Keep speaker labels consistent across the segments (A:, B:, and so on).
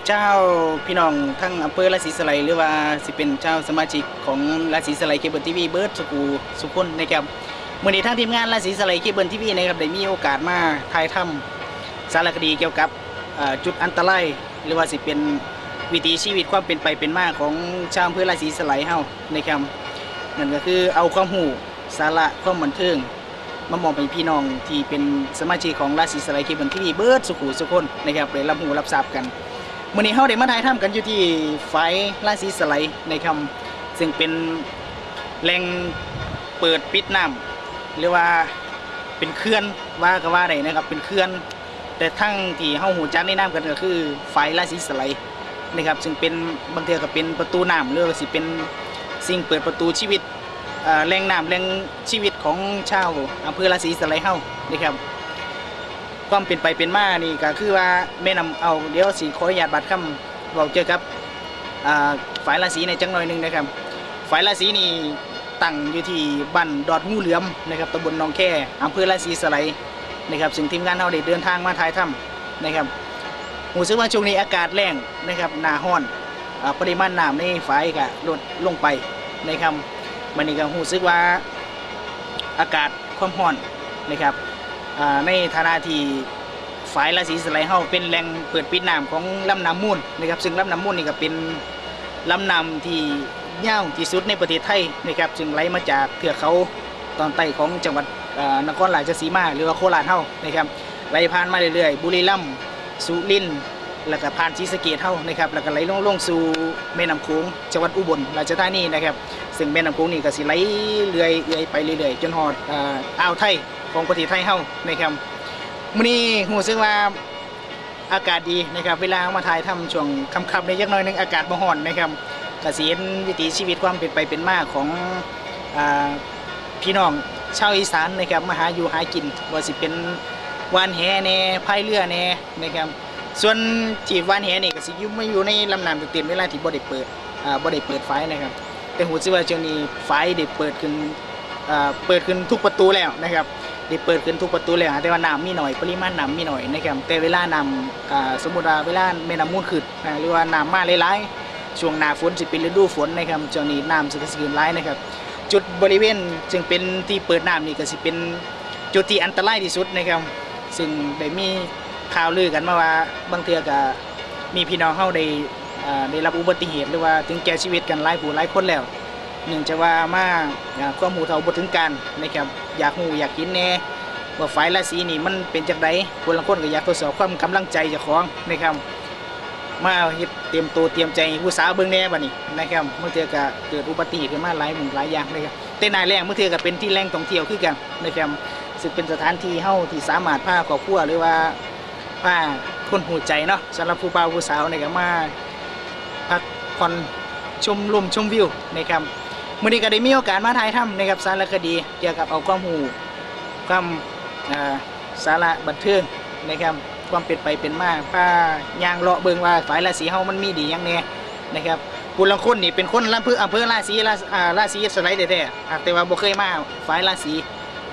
A: รับเจ้าพี่น้องทั้งอำเภอราศีสไลหรือว่าสิเป็นเจ้าสมาชิกของราศีสไลเคเบิลทีวีเบิร์ดสกูสุขุนนะครับมื่อนี้ทั้งทีมงานราศีสไลเคเบิลทีวีนะครับได้มีโอกาสมาถ่ายทำสารคดีเกี่ยวกับจุดอันตรายหรือว่าสิเป็นวิถีชีวิตความเป็นไปเป็นมาของชาวอำเภอราศีสไลเฮานะครับนั่นก็คือเอาความหูสาระความบันเทิงมามองไปพี่น้องที่เป็นสมาชิกของราศีสไลเคเบิลทีวีเบิร์ดสุขุสุคนนะครับได้รับหูรับทราบกัน มื่อนี้เฮาได้มาถ่ายทำกันอยู่ที่ไฟราศีสไลในคำซึ่งเป็นแหล่งเปิดปิดน้ำหรือว่าเป็นเขื่อนว่าก็ว่าได้นะครับเป็นเขื่อน แต่ทั้งที่เฮาหูจักในน้ำกันก็คือไฟราศีสไลนะครับซึ่งเป็นบางเทื่อก็เป็นประตูน้ำหรือว่าสิเป็นสิ่งเปิดประตูชีวิตแหล่งน้ำแหล่งชีวิตของชาวอำเภอราศีสไลเฮานี่ครับ ความเป็นไปเป็นมานี่ก็คือว่าแม่นำเอาเดี๋ยวสีขออนุญาตบัตรคำบอกเจอกับฝ่ายราศีในจังหน่อยหนึงนะครับ ฝ่ายราศีนี่ตั้งอยู่ที่บ้านดอดงูเหลือมนะครับตำบลนองแค่อำเภอราศีสไลนะครับซึ่งทีมงานเราได้เดินทางมาถ่ายถ้ำนะครับหูซึ่งว่าช่วงนี้อากาศแรงนะครับหนาห้อนอปริมาณน้ำในฝ่ายก็ลดลงไปนะครับมันนี่ก็รู้สึกว่าอากาศความร้อนนะครับ ในฐานะที่ฝ่ายราศีสไลเฮาเป็นแหล่งเปิดปิดน้ำของลำน้ำมูลนะครับซึ่งลำน้ำมูลนี่ก็เป็นลำน้ำที่ยาวที่สุดในประเทศไทยนะครับซึ่งไหลมาจากเทือกเขาตอนใต้ของจังหวัดนครราชสีมาหรือว่าโคราชเฮานะครับไหลผ่านมาเรื่อยๆบุรีรัมย์สุรินทร์แล้วก็ผ่านศรีสะเกษเฮานะครับแล้วก็ไหลลงลงสู่แม่น้ำโขงจังหวัดอุบลราชธานีนะครับซึ่งแม่น้ำโขงนี่ก็สิไหลเรื่อยเรื่อยไปเรื่อยๆจนฮอดอ่าวไทย ของประเทศไทยเฮานะครับมื้อนี้ฮู้สึกว่าอากาศดีนะครับ เวลามาถ่ายทำช่วงค่ำๆในจักหน่อยนึงอากาศบ่ร้อนนะครับก็สิเห็นวิถีชีวิตความเป็นไปเป็นมาของอพี่น้องชาวอีสานนะครับมาหาอยู่หากินว่าสิเป็นวานแหแน่พายเรือแน่นะครับส่วนจีบวานแหนี่ก็สิยู่มาอยู่ในลำน้ำเต็มเวลาที่บ่ได้เปิดอ่าบ่ได้เปิดไฟนะครับ แต่หูชื่อว่าช่วงนี้ไฟได้เปิดขึ้นอ่าเปิดขึ้นทุกประตูแล้วนะครับ ด้เปิดขึ้นทุกประตูแล้วแต่ว่าน้ำมีหน่อยปริมาณน้ำมีหน่อยนะครับแต่เวลาน้ำสมมุติว่าเวลาแม่น้ำมูลขึ้นนะหรือว่าน้ำมาหลายๆช่วงหน้าฝนสิเป็นฤดูฝนนะครับช่วงนี้น้ำสิขึ้นหลายนะครับ จุดบริเวณจึงเป็นที่เปิดน้ำนี่ก็สิเป็นจุดที่อันตรายที่สุดนะครับ ซึ่งได้มีข่าวลือกันมาว่าบางเทือก็มีพี่น้องเฮาได้าได้รับอุบัติเหตุหรือว่าถึงแก่ชีวิตกันหลายผู้หลายคนแล้ว เนื่งจากว่ามาอ่าความหูเท่าบ่ถึงการนะครับอยากหูอยากกินแน่ว่าไฟราศีนี่มันเป็นจังไดคนละคนก็อยากทดสอบความกำลังใจจ้าของนะครับมาเตรียมตัวเตรียมใจผู้สาวเบิ่งแน่บัดนี้นะครับเมื่อเจอก็เกิดอุบัติเหตุขึ้นมาหลายหมุนหลายอย่างนะครับแต่นายแรงเมื่อเจอก็เป็นที่แหล่งท่องเที่ยวคือกันนะครับซึ่งเป็นสถานที่เฮาที่สามารถพาครอบครัวหรือว่าพาคนหูใจเนาะสำหรับผู้บ่าวผู้สาวนี่ก็มาพักผ่อนชมลมชมวิวนะครับ มื้อนี้ก็ได้มีโอกาสมาถ่ายทำนะครับสารคดีเกี่ยวกับเอาความหูความาสาระบันเทิงนะครับความเป็นไปเป็นมาป้ายางเลาะเบิงว่าฝ่ายราศีเฮามันมีดียังแน่นะครับผู้ลังคนนี่เป็นคนลำเภออำเภอราศีราศีสไลด์แท้ๆแต่ว่าบ่เคยมาฝ่ายราศี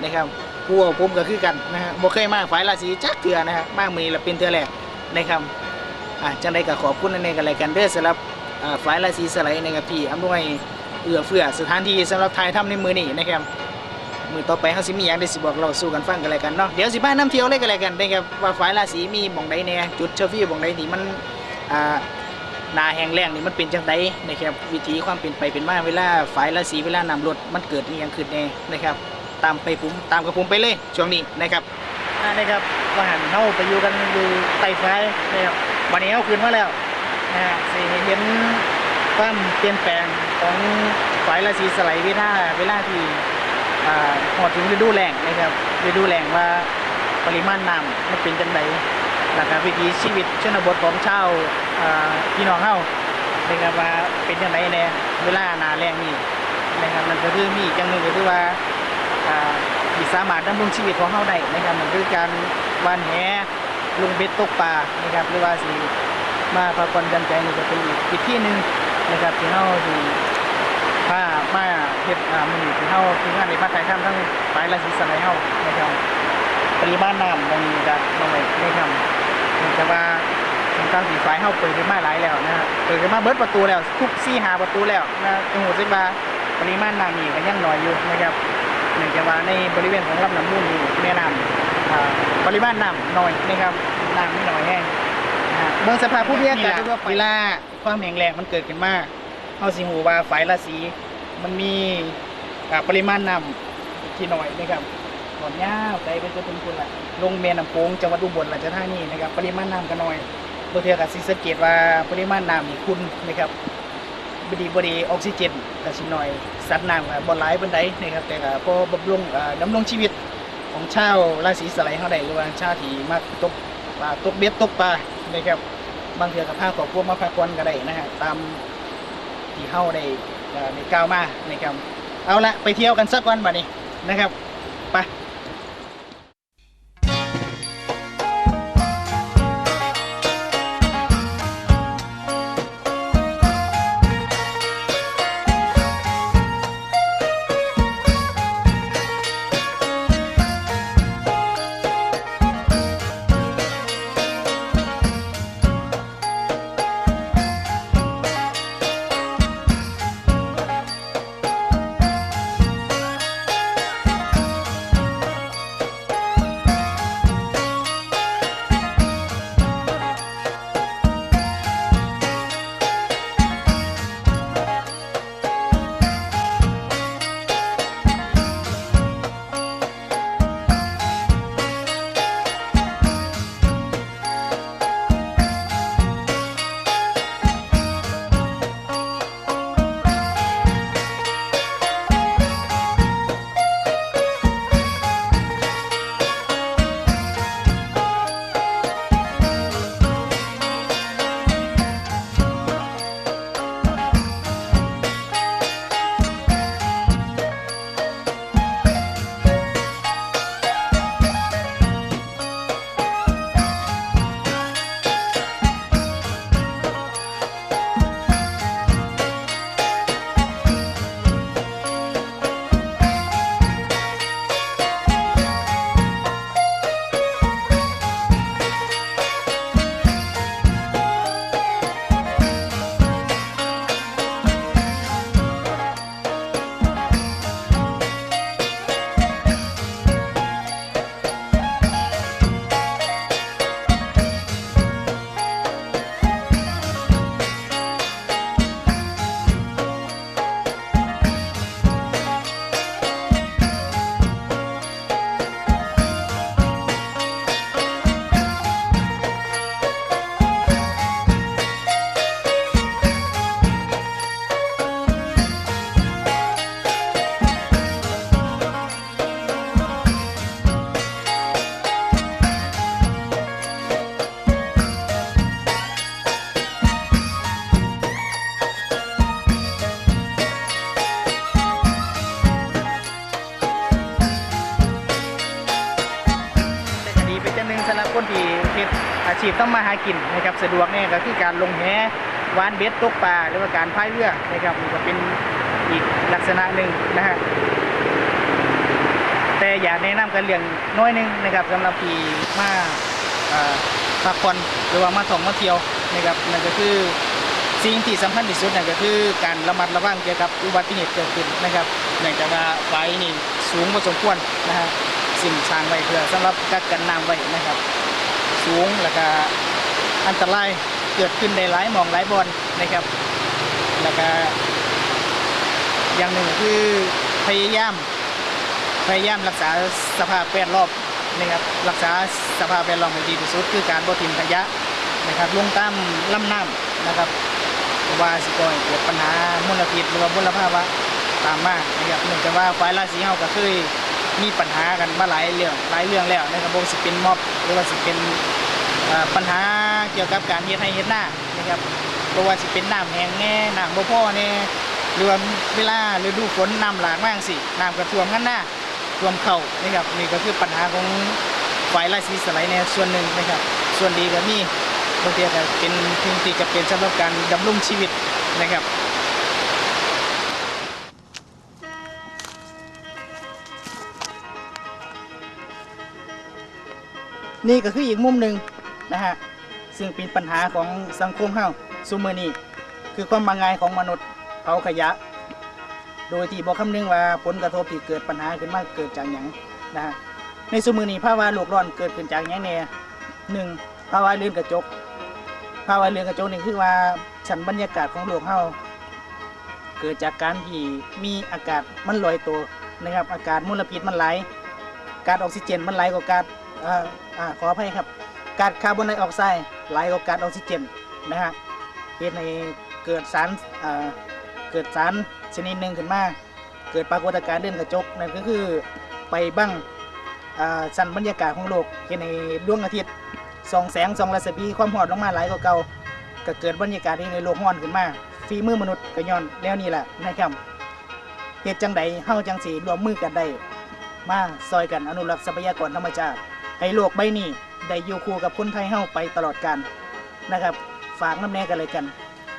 A: นะครับผู้ว่าผมก็คือกันนะฮะบ่เคยมาฝ่ายราศีจักเทื่อนะฮะมามือละเป็นเทื่อแรกนะครับอ่าจังไดก็ขอบคุณในกันรายกันเด้อสำหรับฝ่ายราศีสไลด์นะครับที่อำนวย เอื้อเฟื้อสถานที่สำหรับถ่ายทำในมือนี้นะครับมือต่อไปเขาสิมีอย่างได้สิบอกเราสู้กันฟังกันอะไรกันเนาะเดี๋ยวสิบ้านน้ำเที่ยวเลยกันอะไรกันนะครับว่าฝ่ายราศีมีหม่องใดแน่จุดเชอร์ฟี่หม่องใดนี่มันอ่านาแห้งแล้งนี่มันเป็นจังไดนะครับวิธีความเป็นไปเป็นมาเวลาฝ่ายราศีเวลานำรถมันเกิดมีอย่างขึ้นแน่นะครับ ตามไปผมตามกับผมไปเลยช่วงนี้นะครับนะครับว่าหันเฮาไปอยู่กันอยู่ใต้ฟ้านะครับวันนี้เฮาขึ้นมาแล้วนะฮะสิเห็น ความเปลี่ยนแปลงของฝ่ายราศีสไลด์เวลาเวลาที่อ่าพอถึงฤดูแล้งนะครับฤดูแล้งว่าปริมาณน้ำมันเป็นจังไดหลักการวิถีชีวิตชนบทของชาวอ่าพี่น้องเฮานะครับว่าเป็นจังไดแน่เวลาหนาแล้งนี่นะครับนั่นก็คือมีอีกอย่างหนึ่งก็คือว่าอ่าที่สามารถดำรงชีวิตของเฮาได้นะครับมันคือการวานแหลงเบ็ดตกปลานะครับหรือว่าสิมาพักผ่อนหย่อนใจนี่ก็เป็นอีกวิธีหนึ่ง นะครับที่เฮาสิถ้ามาเฮ็ดอ่ามันนี่ที่เฮาทีมงานในภาคไทยทำทั้งฝ่ายราศีสไลเฮานะครับปริมาณน้ำมันจะน้อยนะครับเนื่องจากว่าตั้งสีไฟเข้าเปิดขึ้นมาหลายแล้วนะฮะเปิดขึ้นมาเบิดประตูแล้วทุกซี่หาประตูแล้วนะจังหวัดสิบาปริมาณน้ำนี่ก็ยังน้อยอยู่นะครับเนื่องจากว่าในบริเวณของลำน้ำมูลนี่แม่น้ำอ่าปริมาณน้ำน้อยนะครับน้ำไม่น้อยแห้ง เมืองสภาพผู้พิการทั่วไปเวลาความแห้งแล้งมันเกิดขึ้นมาเอาสิหูว่าไฟละสีมันมีอ่าปริมาณน้ำที่น้อยนะครับหอนยาวไกลไปจนถึงคุณละลงเมนน้ำโขงจังหวัดอุบลราชธานีนะครับ ปริมาณน้ำก็น้อยบางเทีกับสิสังเกตว่าปริมาณน้ำนี่คุณนะครับบดีบดีออกซิเจนก็สิน้อย สัตว์น้ำก็บ่หลายปานใดนะครับ แต่ก็พอบำรุงเอ่อดำรงชีวิตของชาวราศีสไลเฮาได้หรือว่าชาวที่มักตกปลาตกเบ็ดตกปลา นะครับบางเทื่อกับผ้าขอบพวกมาพักผ่อนก็ได้นะฮะตามที่เฮาได้เอ่อได้กล่าวมานะครับเอาละไปเที่ยวกันสักวันบัดนี้นะครับไป หากินนะครับสะดวกเนี่ยก็คือการลงแหวานเบ็ดตกปลาหรือว่าการพายเรือนะครับนี่ก็เป็นอีกลักษณะหนึ่งนะฮะแต่อยากแนะนำกันเรื่องน้อยหนึงนะครับสำหรับที่มาอ่อพักผ่อนหรือว่ามาท่องมาเที่ยวนะครับนั่นก็คือสิ่งที่สำคัญที่สุดนั่นก็คือการระมัดระวังเกี่ยวกับอุบัติเหตุเกิดขึ้นนะครับเนื่องจากว่าไฟนี่สูงพอสมควรนะฮะสิ่งสร้างไว้เพื่อสำหรับกักกันน้ำไว้นะครับ สูงแล้วก็ อันตรายเกิดขึ้นได้หลายหมองหลายบอนนะครับ แล้วก็อย่างหนึ่งคือพยายามพยายามรักษาสภาพแวดล้อมนะครับรักษาสภาพแวดล้อมให้ดีที่สุด คือการบ่ทิ้งขยะนะครับลงตามลำน้ำนะครับว่าสิก่อยเกิดปัญหามลพิษหรือว่ามลภาวะตามมานะครับเนื่องจากว่าไฟราศีเฮาก็เคยมีปัญหากันมาหลายเรื่องหลายเรื่องแล้วนะครับบ่ว่าสิเป็นม็อบหรือว่าสิเป็นปัญหา เกี่ยวกับการเฮ็ดให้เฮ็ดหน้านะครับบ่ว่าสิเป็นน้ำแห้งแน่น้ำบ่พอแน่หรือว่าเวลาฤดูฝนน้ำหลากมากสิน้ำก็ท่วมกันหน้าท่วมเข้านะครับนี่ก็คือปัญหาของฝ่ายราศีสไลด์ในส่วนหนึ่งนะครับ ส่วนดีก็มีบางทีก็เป็นสิ่งที่จะเป็นสำหรับการดำรงชีวิตนะครับนี่ก็คืออีกมุมหนึ่งนะฮะ ซึ่งเป็นปัญหาของสังคมเฮาซุมื้อนี้คือความมาง่ายของมนุษย์เผาขยะ โดยที่บ่คำนึงว่าผลกระทบที่เกิดปัญหาขึ้นมาเกิดจากหยังนะฮะในซุมื้อนี้ภาวะโลกร้อนเกิดขึ้นจากหยังแน่หนึ่งภาวะเรือนกระจก ภาวะเรือนกระจกนี่คือว่าชั้นบรรยากาศของโลกเฮาเกิดจากการที่มีอากาศมันลอยตัวนะครับอากาศมลพิษมันไหลก๊าซออกซิเจนมันไหลกว่าก๊าซอ่าขออภัยครับก๊าซคาร์บอนไดออกไซด์ หลกว่ากาซออกซิเจนนะฮะเหตุให้เกิดสารเกิดสารชนิดหนึ่งขึ้นมาเกิดปรากฏการณ์เรือนกระจกนั่นก็คือไปบังชั้นบรรยากาศของโลกเห็นในดวงอาทิตย์ส่องแสงส่องรัศมีความร้อนลงมาหลายกว่าเก่าก็เกิดบรรยากาศที่ในโลกร้อนขึ้นมาฝีมือมนุษย์ก็ย้อนแล้วนี่แหละนะครับเหตุจังใดเฮาจังสีรวมมือกันได้มาซอยกันอนุรักษ์ทรัพยากรธรรมชาติให้โลกใบนี้ ได้อยู่คู่กับคนไทยเฮาไปตลอดกาลนะครับ ฝากน้ำแน่กันเลยกัน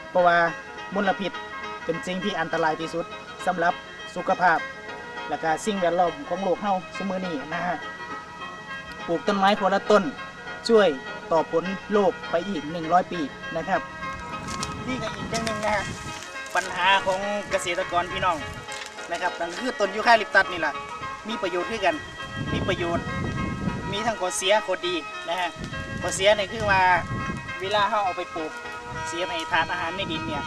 A: เพราะว่ามลพิษเป็นสิ่งที่อันตรายที่สุดสำหรับสุขภาพ และก็สิ่งแวดล้อมของโลกเฮาสมือนี้นะฮะปลูกต้นไม้คนละต้นช่วยต่อผลโลกไปอีก 100 ปีนะครับนี่ก็อีกอย่างหนึ่งนะฮะปัญหาของเกษตรกรพี่น้องนะครับนั่นคือต้นยูคาลิปตัสนี่แหละมีประโยชน์ด้วยกัน มีประโยชน์ มีทั้งข้อเสียข้อดีนะฮะข้อเสียนี่คือว่าเวลาเราเอาไปปลูกเสียให้ทานอาหารในดินเนี่ย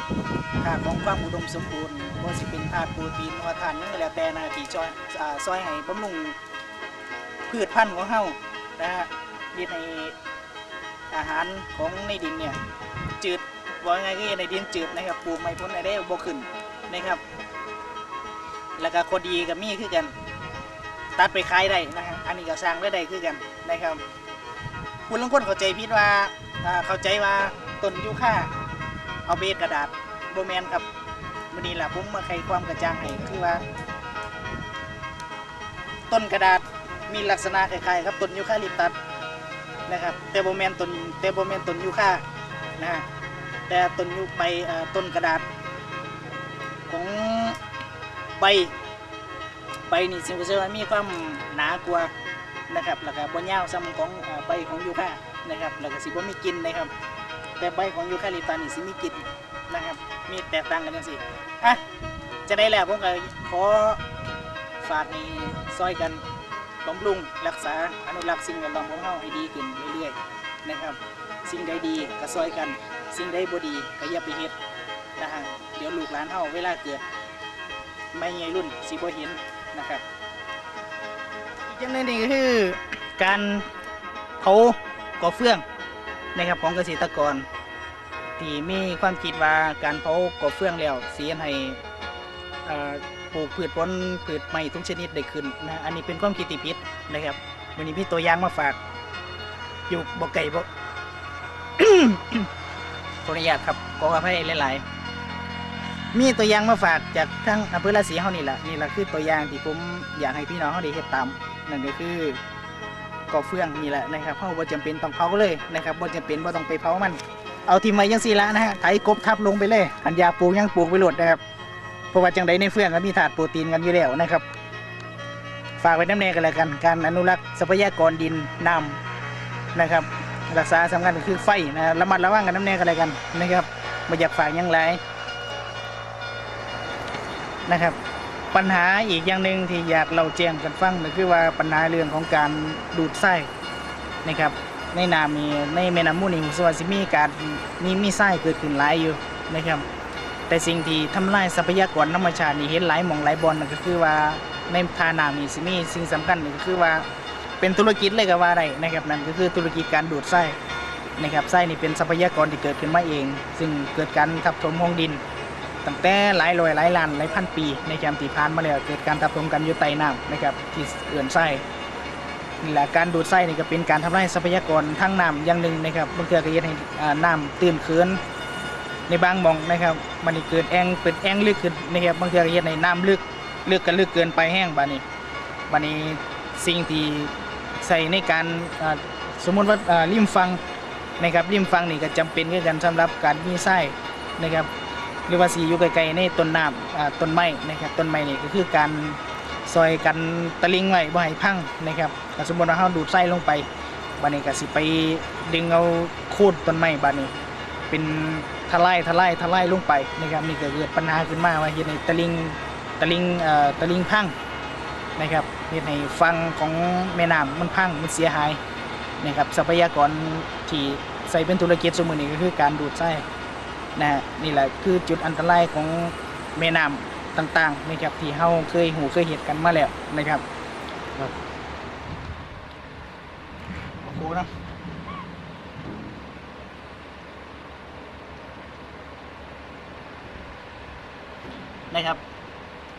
A: ธาของความอุดมสมบูรณ์ว่าสิเป็นธาตุโปรตีนว่าธาตุหยังก็แล้วแต่นะที่ช่วยอ่าช่วยให้บำรุงพืชพันธุ์ของเฮานะฮะดินในอาหารของในดินเนี่ยจืดว่าไงก็ในดินจืดนะครับปลูกไม่พ้นได้บ่ขึ้นนะครับ แล้วก็คนดีกับมีคือกัน ตัดไปขายได้นะครับอันนี้ก็สร้างได้ได้คือกันนะครับคุณลังคนเข้าใจผิดว่าเข้าใจว่าต้นยูคาเอาเบสกระดาษโบแมนครับวันนี้แหละผมมาไขความกระจ่างให้ก็คือว่า ต้นกระดาษมีลักษณะคล้ายๆครับต้นยูคาลิปตัสนะครับแต่โบแมนต้นแต่โบแมนต้นยูคานะฮะแต่ต้นยูใบต้นกระดาษของใบ ใบนี่สิ่งที่ว่ามีความหนากว่านะครับแล้วก็บนยาวซ้ำของใบของยูคานะครับแล้วก็สิบ่มีกินนะครับ แต่ใบของยูคาลิปตัสนี่สิมีกินนะครับ มีแตกต่างกันจังซี่อะจะได้แล้วผมก็ขอฝากในซอยกันบำรุงรักษาอนุรักษ์สิ่งแวดล้อมของเราให้ดีขึ้นเรื่อยๆนะครับ สิ่งใดดีก็ซอยกัน สิ่งใดบ่ดีก็อย่าไปเฮ็ดนะฮะเดี๋ยวลูกหลานเฮาเวลาเกิดไม่ใหญ่รุ่นสิบ่เห็น นะครับอีกอย่างหนึงนี่ก็คือการเผากอเฟืองนะครับของเกษตรกร ที่มีความคิดว่าการเผากอเฟืองแล้วเสียให้เอ่อปลูกพืชผลพืชใหม่ทุกชนิดได้ขึ้นนะอันนี้เป็นความคิดที่ผิดนะครับวันนี้พี่ตัวอย่างมาฝากอยู่บ่ไก่บ่ ขออนุญาตครับขออภัยหลายๆ มีตัวอย่างมาฝากจากทั้งอำเภอราศีเฮานี่แหละนี่แหละคือตัวอย่างที่ผมอยากให้พี่น้องเฮาได้เฮ็ดตามนั่นก็คือก่อเฟืองนี่แหละนะครับเฮาบ่จำเป็นต้องเผาเลยนะครับบ่จำเป็นบ่ต้องไปเผามัน เอาทีมไว้จังซี่ละนะฮะไถกบทับลงไปเลยอันยาปลูกยังปลูกไปโลดนะครับเพราะว่าจังใดในเฟืองก็มีถาดโปรตีนกันอยู่แล้วนะครับฝากไว้น้ำแน่กันแล้วกันการอนุรักษ์ทรัพยากรดินน้ำนะครับรักษาสำคัญก็คือไฟนะระมัดระวังกันน้ำแน่กันแล้วกันนะครับไม่อยากฝากยังไร นะครับ ปัญหาอีกอย่างหนึ่งที่อยากเราแจ้งกันฟังก็คือว่าปัญหาเรื่องของการดูดไส้นะครับในน้ำมีในแม่น้ำมูลนี่ส่วนสิมีการมีมีไส้เกิดขึ้นหลายอยู่นะครับ แต่สิ่งที่ทำลายทรัพยากรธรรมชาตินี่เห็นหลายหมองหลายบอลก็คือว่าในทาน้ำนี่สิมีสิ่งสำคัญนี่ก็คือว่าเป็นธุรกิจเลยก็ว่าได้นะครับนั่นก็คือธุรกิจการดูดไส้นะครับไส้นี่เป็นทรัพยากรที่เกิดขึ้นมาเอง ซึ่งเกิดการทับถมของดิน ตั้งแต่หลายร้อยหลายล้านหลายพันปีในแคมที่ผ่านมาแล้วเกิดการทับถมกันอยู่ใต้น้ำนะครับที่เอื่อนไส้นี่แหละการดูดไส้นี่ก็เป็นการทำลายทรัพยากรทางน้ำอย่างหนึ่งนะครับบางเทื่อก็เฮ็ดให้น้ำตื้นเขินในบางมองนะครับมันเกิดแองเป็นแองลึกขึ้นนะครับบางทีก็เฮ็ดในน้ำลึกลึกกันลึกเกินไปแห้งบานี้บานี้สิ่งที่ใส่ในการสมมติว่าริมฟังนะครับริมฟังนี่ก็จำเป็นกันสำหรับการมีไส้นะครับ หรือว่าสีอยู่ไกลๆในต้นน้ำต้นไม้นะครับต้นไม้นี่ก็คือการซอยกันตะลิงไว้บ่ให้พังนะครับสมมติว่าเราดูดไส้ลงไปบัดนี้ก็สิไปดึงเอาโคูดต้นไม้บัดนี้ เป็นทลายทลายทลายลงไปนะครับนี่ก็เกิดปัญหาขึ้นมาว่าเฮ็ดให้ตะลิงตะลิงเอ่อตะลิงพังนะครับเฮ็ดให้ฟังของแม่น้ำมันพังมันเสียหายนะครับทรัพยากรที่ใส่เป็นธุรกิจสมมือนี้ก็คือการดูดทราย นะฮะนี่แหละคือจุดอันตรายของแม่น้ำต่างๆนะครับที่เฮาเคยหูเคยเห็นกันมาแล้วนะครับครับโอ้โหนะนะครับ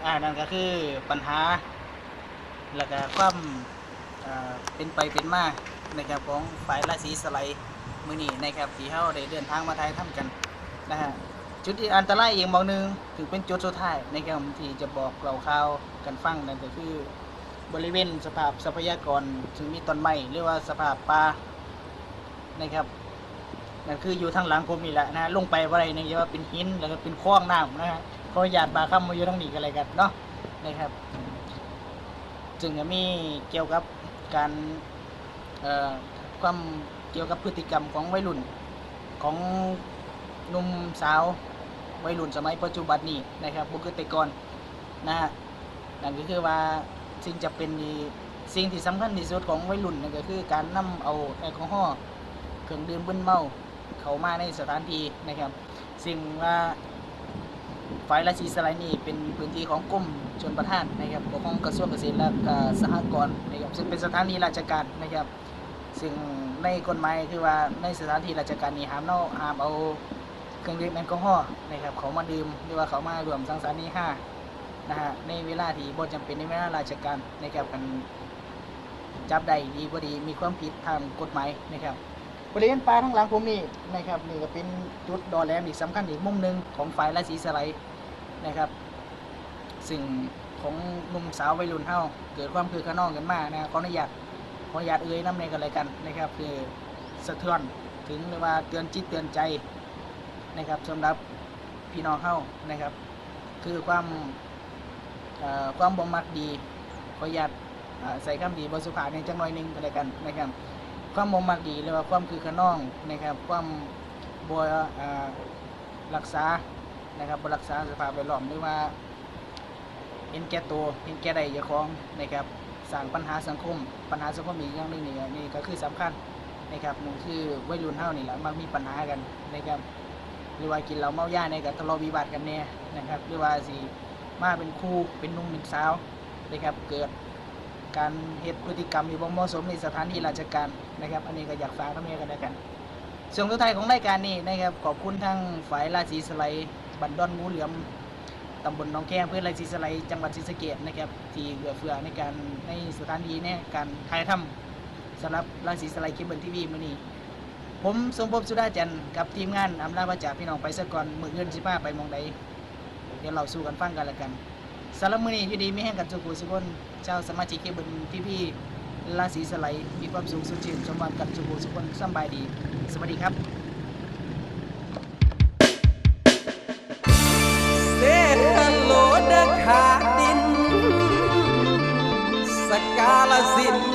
A: อ่า นั่นก็คือปัญหา แล้วก็ความอ่าเป็นไปเป็นมานะครับของฝ่ายราศีสไลด์มือนี้นะครับที่เขาได้เดินทางมาไทยทำกัน นะฮะจุดที่อันตรายอีกบางหนึ่งถึงเป็นจุดสุดท้ายในะครับที่จะบอกเราข่าวกันฟังนั่นก็คือบริเวณสภาพทรัพยากรถึงมีต้นไม้หรือว่าสภาพป่านะครับนั่นคืออยู่ทางหลังผมนี่แหละนะฮะลงไปอะไรเนี่ยว่าเป็นหินแล้วก็เป็นคลองน้ำนะฮะขออนุญาตบาข้ามมาอยู่ทางนี้กันเลยกันเนาะนะครับจึงจะมีเกี่ยวกับการความเกี่ยวกับพฤติกรรมของวัยรุ่นของ หนุ่มสาววัยรุ่นสมัยปัจจุบันนี้นะครับบุคลากรนะฮะนั่นก็คือว่าสิ่งจะเป็นสิ่งที่สำคัญที่สุดของวัยรุ่นนั่นก็คือการนำเอาแอลกอฮอล์เครื่องดื่มบึนเมาเข้ามาในสถานที่นะครับซึ่งว่าฝ่ายราศีสไลด์นี่เป็นพื้นที่ของกรมชนประทานนะครับของกระทรวงเกษตรและสหกรณ์นะครับซึ่งเป็นสถานีราชการนะครับ ซึ่งในกฎหมายคือว่าในสถานที่ราชการนี้ห้ามเนาห้ามเอา เครื่องดื่มแอลกอฮอล์นะครับเขามาดื่มหรือว่าเขามารวมสังสรรค์นี่ห้านะฮะในเวลาที่บ่จำเป็นในเวลาราชการนะครับกันจับได้ดีบ่ดีมีความผิดทางกฎหมายนะครับบริเวณป่าทั้งหลังผมนี่นะครับนี่ก็เป็นจุดดอแหลมอีกสำคัญอีกมุมหนึ่งของฝ่ายราศีสไลด์นะครับ ซึ่งของหนุ่มสาววัยรุ่นเฮาเกิดความคือขนองกันมากนะขออนุญาตขออนุญาตเอ่ยน้ำในกันเลยกันนะครับ คือสะเทือนถึงหรือว่าเตือนจิตเตือนใจ นะครับสำหรับพี่น้องเฮานะครับ คือความความบ่มักดีขออนุญาตอ่าใส่คำดีบสุภาในจังหน่อยนึงกันเลยกันนะครับ ความบ่มักดีหรือว่าความคือขน้องนะครับ ความบ่รักษานะครับบรักษาสภาพแวดล้อมหรือว่าเห็นแก่ตัวเห็นแก่ใดเจ้าของนะครับสร้างปัญหาสังคม ปัญหาสังคมอีกอย่างหนึงนี่ก็นี่ก็คือสำคัญนะครับหนึ่งคือวัยรุ่นเฮานี่แหละมักมีปัญหากันนะครับ หรือว่ากินเหล้าเมายาในกับทะเลาะวิวาทกันแน่นะครับ หรือว่าสิมาเป็นครูเป็นนุ่มเป็นสาวนะครับเกิดการเหตุพฤติกรรมที่บ่เหมาะสมในสถานที่ราชการนะครับ อันนี้ก็อยากฝากทั้งนี้กันแล้วกันส่วนสุดท้ายของรายการนี้นะครับขอบคุณทั้งฝ่ายราศีสไลบันดอนงูเหลือมตำบลหนองแก้เพื่อไรศรีสไลยจังหวัดศรีสะเกษนะครับ ที่เหลือเฟือในการในสถานีเนี่ยการถ่ายทำสำหรับราศีสไลยเคเบิลทีวีมื้อนี้ ผมสมภพสุดาจันทร์กับทีมงานอำลาว่าจากพี่น้องไปสะก่อนมือเงินสิบ้าไปมองใดเดี๋ยวเราสู้กันฟังกันแล้วกันสำหรับมื้อนี้อยู่ดีไม่แห้งกันสุขุสุขคนเจ้าสมาชิกเคเบิลทีวีราศีสไลมีความสุขสุขชื่นสมหวังกันสุขุสุขคนสบายดี สวัสดีครับ
B: เซฮัลโหลเดอขาดิน สกาลสิน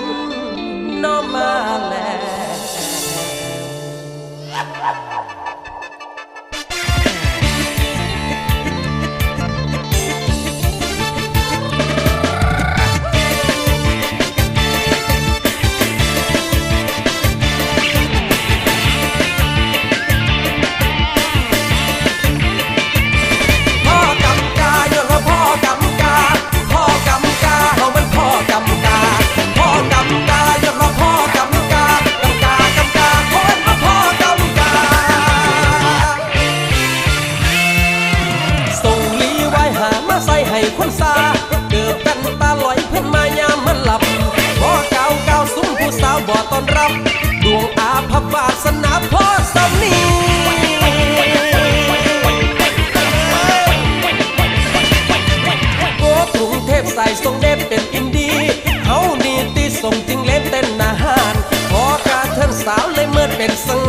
B: คนซาเกิดกันตาลอยเพิ่อนมายามมันหลับพ่อเก่าเก่าซุ้มผู้สาวบ่ต้อนรับ ดวงอาภัพวาสนาพ่อสามีโกกรุงเทพใส่ทรงเดฟเป็นอินดีเฮานี่ตีส่งจริงเล่นเต้นอาหารพอการเทินสาวเลยเมื่อเป็นสง